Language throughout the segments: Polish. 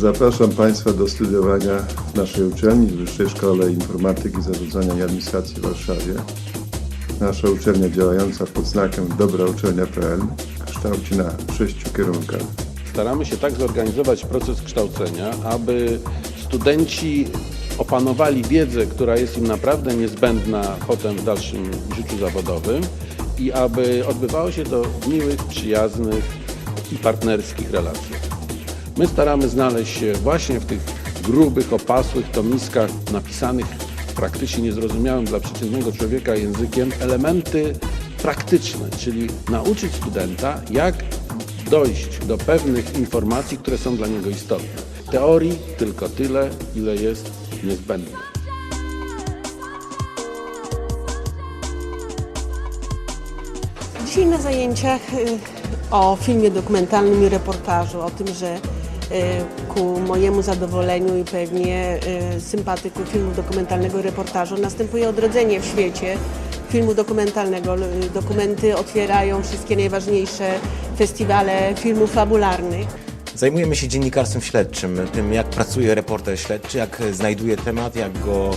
Zapraszam Państwa do studiowania w naszej uczelni, w Wyższej Szkole Informatyki, Zarządzania i Administracji w Warszawie. Nasza uczelnia działająca pod znakiem dobrauczelnia.pl kształci na sześciu kierunkach. Staramy się tak zorganizować proces kształcenia, aby studenci opanowali wiedzę, która jest im naprawdę niezbędna potem w dalszym życiu zawodowym i aby odbywało się to w miłych, przyjaznych i partnerskich relacjach. My staramy znaleźć się właśnie w tych grubych, opasłych tomiskach napisanych praktycznie niezrozumiałym dla przeciętnego człowieka językiem elementy praktyczne, czyli nauczyć studenta, jak dojść do pewnych informacji, które są dla niego istotne. Teorii tylko tyle, ile jest niezbędne. Dzisiaj na zajęciach y, o filmie dokumentalnym i reportażu, o tym, że ku mojemu zadowoleniu i pewnie y, sympatyków filmu dokumentalnego i reportażu następuje odrodzenie w świecie filmu dokumentalnego. L- Dokumenty otwierają wszystkie najważniejsze festiwale filmów fabularnych. Zajmujemy się dziennikarstwem śledczym, tym jak pracuje reporter śledczy, jak znajduje temat, jak go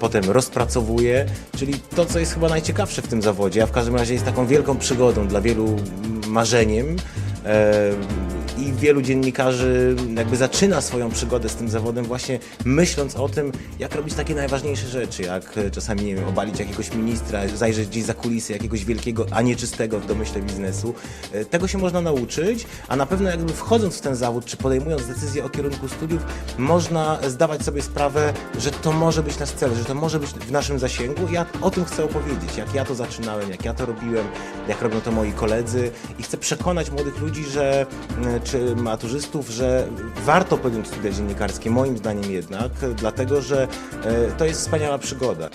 potem rozpracowuje, czyli to, co jest chyba najciekawsze w tym zawodzie, a w każdym razie jest taką wielką przygodą dla wielu marzeniem. I wielu dziennikarzy jakby zaczyna swoją przygodę z tym zawodem właśnie myśląc o tym, jak robić takie najważniejsze rzeczy, jak e, czasami nie wiem, obalić jakiegoś ministra, zajrzeć gdzieś za kulisy jakiegoś wielkiego, a nieczystego w domyśle biznesu. E, Tego się można nauczyć, a na pewno jakby wchodząc w ten zawód, czy podejmując decyzję o kierunku studiów, można zdawać sobie sprawę, że to może być nasz cel, że to może być w naszym zasięgu. Ja o tym chcę opowiedzieć, jak ja to zaczynałem, jak ja to robiłem, jak robią to moi koledzy i chcę przekonać młodych ludzi, że e, czy maturzystów, że warto podjąć studia dziennikarskie, moim zdaniem jednak, dlatego że e, to jest wspaniała przygoda.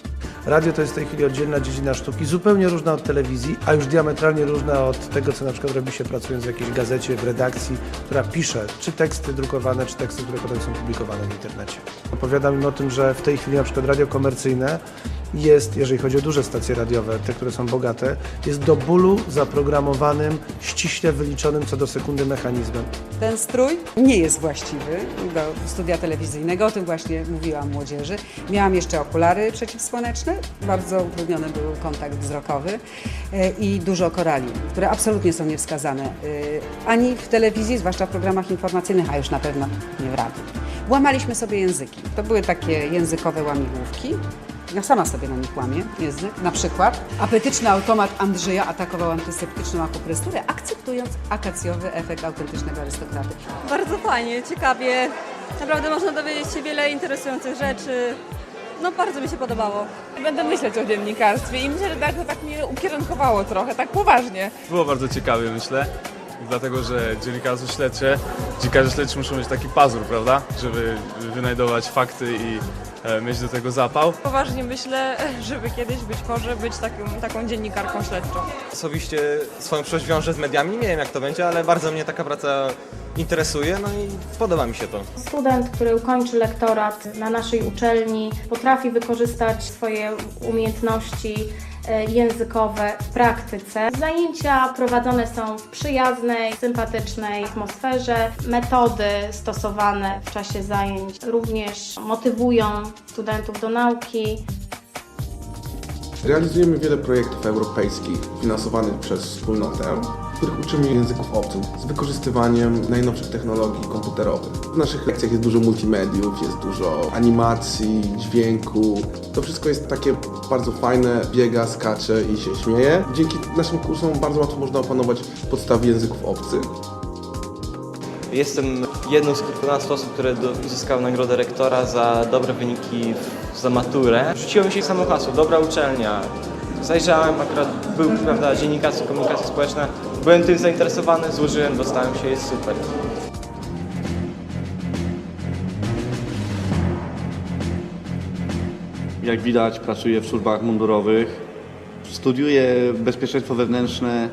Radio to jest w tej chwili oddzielna dziedzina sztuki, zupełnie różna od telewizji, a już diametralnie różna od tego, co na przykład robi się pracując w jakiejś gazecie, w redakcji, która pisze czy teksty drukowane, czy teksty, które potem są publikowane w internecie. Opowiadam im o tym, że w tej chwili na przykład radio komercyjne jest, jeżeli chodzi o duże stacje radiowe, te, które są bogate, jest do bólu zaprogramowanym, ściśle wyliczonym co do sekundy mechanizmem. Ten strój nie jest właściwy do studia telewizyjnego, o tym właśnie mówiłam młodzieży. Miałam jeszcze okulary przeciwsłoneczne, bardzo utrudniony był kontakt wzrokowy e, i dużo korali, które absolutnie są niewskazane e, ani w telewizji, zwłaszcza w programach informacyjnych, a już na pewno nie w radiu. Łamaliśmy sobie języki. To były takie językowe łamigłówki. Ja sama sobie na nich łamię język. Na przykład apetyczny automat Andrzeja atakował antyseptyczną akupresurę, akceptując akacjowy efekt autentycznego arystokraty. Bardzo fajnie, ciekawie. Naprawdę można dowiedzieć się wiele interesujących rzeczy. No bardzo mi się podobało. Będę myśleć o dziennikarstwie i myślę, że tak, to tak mnie ukierunkowało trochę, tak poważnie. Było bardzo ciekawie, myślę. Dlatego, że dziennikarstwo śledcze, dziennikarze śledczy muszą mieć taki pazur, prawda? Żeby wynajdować fakty i e, mieć do tego zapał. Poważnie myślę, żeby kiedyś być może być taką, taką dziennikarką śledczą. Osobiście swoją przyszłość wiążę z mediami, nie wiem jak to będzie, ale bardzo mnie taka praca interesuje, no i podoba mi się to. Student, który ukończy lektorat na naszej uczelni, potrafi wykorzystać swoje umiejętności językowe w praktyce. Zajęcia prowadzone są w przyjaznej, sympatycznej atmosferze. Metody stosowane w czasie zajęć również motywują studentów do nauki. Realizujemy wiele projektów europejskich finansowanych przez wspólnotę, których uczymy języków obcych z wykorzystywaniem najnowszych technologii komputerowych. W naszych lekcjach jest dużo multimediów, jest dużo animacji, dźwięku. To wszystko jest takie bardzo fajne, biega, skacze i się śmieje. Dzięki naszym kursom bardzo łatwo można opanować podstawy języków obcych. Jestem jedną z kilkunastu osób, które uzyskały nagrodę rektora za dobre wyniki za maturę. Rzuciło mi się samo hasło, dobra uczelnia. Zajrzałem, akurat był prawda, dziennikarstwo, komunikacja społeczna. Byłem tym zainteresowany, złożyłem, dostałem się, jest super. Jak widać, pracuję w służbach mundurowych. Studiuję bezpieczeństwo wewnętrzne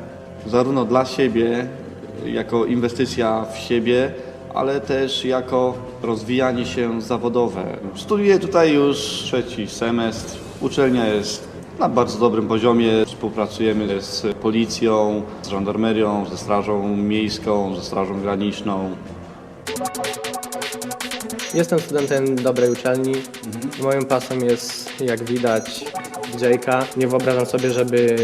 zarówno dla siebie, jako inwestycja w siebie, ale też jako rozwijanie się zawodowe. Studiuję tutaj już trzeci semestr. Uczelnia jest na bardzo dobrym poziomie. Współpracujemy z policją, z żandarmerią, ze strażą miejską, ze strażą graniczną. Jestem studentem dobrej uczelni. Moją pasją jest, jak widać, DJ-ka. Nie wyobrażam sobie, żeby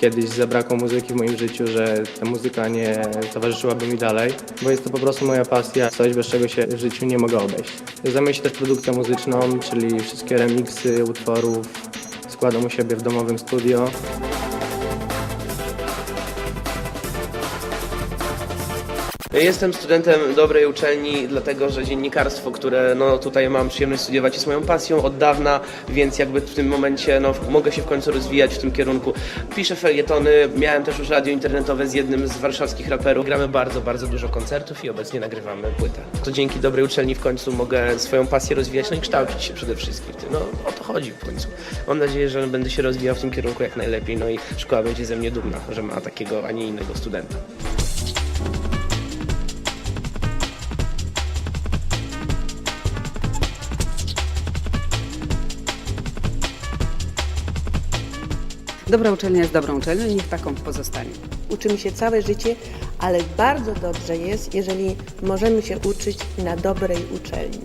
kiedyś zabrakło muzyki w moim życiu, że ta muzyka nie towarzyszyłaby mi dalej, bo jest to po prostu moja pasja, coś bez czego się w życiu nie mogę obejść. Zajmuję się też produkcją muzyczną, czyli wszystkie remiksy utworów składam u siebie w domowym studio. Jestem studentem dobrej uczelni, dlatego że dziennikarstwo, które no, tutaj mam przyjemność studiować, jest moją pasją od dawna, więc jakby w tym momencie no, mogę się w końcu rozwijać w tym kierunku. Piszę felietony, miałem też już radio internetowe z jednym z warszawskich raperów. Gramy bardzo, bardzo dużo koncertów i obecnie nagrywamy płytę. To dzięki dobrej uczelni w końcu mogę swoją pasję rozwijać, no i kształcić się przede wszystkim. No o to chodzi w końcu. Mam nadzieję, że będę się rozwijał w tym kierunku jak najlepiej, no i szkoła będzie ze mnie dumna, że ma takiego, a nie innego studenta. Dobra uczelnia jest dobrą uczelnią i niech taką pozostanie. Uczymy się całe życie, ale bardzo dobrze jest, jeżeli możemy się uczyć na dobrej uczelni.